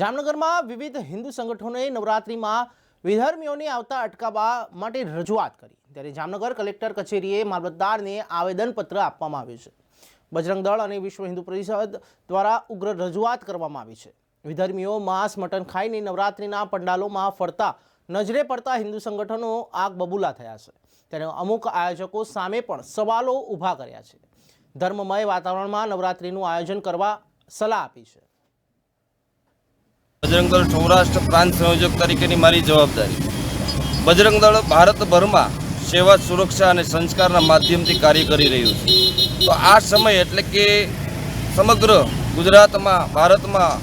જામનગરમાં વિવિધ હિન્દુ સંગઠનોએ નવરાત્રિમાં વિધર્મીઓને આવતા અટકાવવા માટે રજૂઆત કરી. ત્યારે જામનગર કલેક્ટર કચેરીએ મામલતદારને આવેદનપત્ર આપવામાં આવ્યું છે. બજરંગ દળ અને વિશ્વ હિન્દુ પરિષદ દ્વારા ઉગ્ર રજૂઆત કરવામાં આવી છે. વિધર્મીઓ માંસ, મટન ખાઈને નવરાત્રિના પંડાલોમાં ફરતા, નજરે પડતા હિન્દુ સંગઠનો આગ બબૂલા થયા છે. ત્યારે અમુક આયોજકો સામે પણ સવાલો ઊભા કર્યા છે. ધર્મમય વાતાવરણમાં નવરાત્રિનું આયોજન કરવા સલાહ આપી છે. બજરંગ દળ સૌરાષ્ટ્ર પ્રાંત સંયોજક તરીકેની મારી જવાબદારી. બજરંગ દળ ભારતભરમાં સેવા, સુરક્ષા અને સંસ્કારના માધ્યમથી કાર્ય કરી રહ્યું છે. તો આ સમય એટલે કે સમગ્ર ગુજરાતમાં, ભારતમાં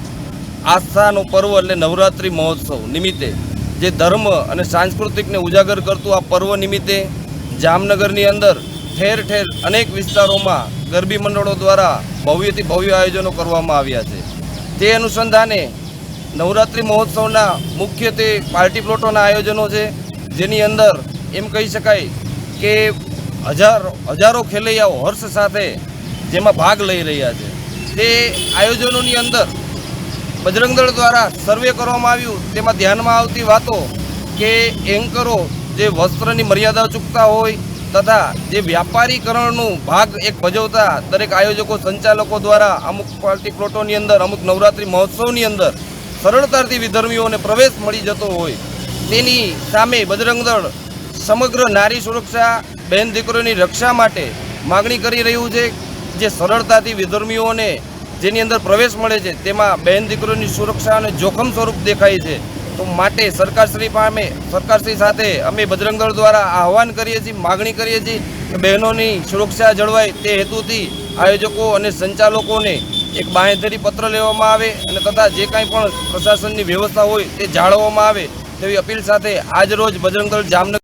આસ્થાનો પર્વ એટલે નવરાત્રિ મહોત્સવ નિમિત્તે જે ધર્મ અને સાંસ્કૃતિકને ઉજાગર કરતું આ પર્વ નિમિત્તે જામનગરની અંદર ઠેર ઠેર અનેક વિસ્તારોમાં ગરબી મંડળો દ્વારા ભવ્યથી ભવ્ય આયોજનો કરવામાં આવ્યા છે. તે અનુસંધાને નવરાત્રિ મહોત્સવના મુખ્ય તે પાર્ટી પ્લોટોના આયોજનો છે, જેની અંદર એમ કહી શકાય કે હજારો હજારો ખેલૈયાઓ હર્ષ સાથે જેમાં ભાગ લઈ રહ્યા છે. તે આયોજનોની અંદર બજરંગ દળ દ્વારા સર્વે કરવામાં આવ્યું. તેમાં ધ્યાનમાં આવતી વાતો કે એન્કરો જે વસ્ત્રની મર્યાદા ચૂકતા હોય તથા જે વ્યાપારીકરણનું ભાગ એક ભજવતા દરેક આયોજકો સંચાલકો દ્વારા અમુક પાર્ટી પ્લોટોની અંદર, અમુક નવરાત્રિ મહોત્સવની અંદર સરળતાથી વિધર્મીઓને પ્રવેશ મળી જતો હોય, તેની સામે બજરંગ દળ સમગ્ર નારી સુરક્ષા, બહેન દીકરીઓની રક્ષા માટે માગણી કરી રહ્યું છે, જે સરળતાથી વિધર્મીઓને જેની અંદર પ્રવેશ મળે છે, તેમાં બહેન દીકરીઓની સુરક્ષા અને જોખમ સ્વરૂપ દેખાય છે. તો માટે સરકારશ્રી પામે, સરકારશ્રી સાથે અમે બજરંગ દળ દ્વારા આહવાન કરીએ છીએ, માગણી કરીએ છીએ કે બહેનોની સુરક્ષા જળવાય તે હેતુથી આયોજકો અને સંચાલકોને એક બાંહેધરી પત્ર લેવામાં આવે અને તથા જે કાંઈ પણ પ્રશાસનની વ્યવસ્થા હોય તે જાળવવામાં આવે તેવી અપીલ સાથે આજરોજ બજરંગદળ જામનગર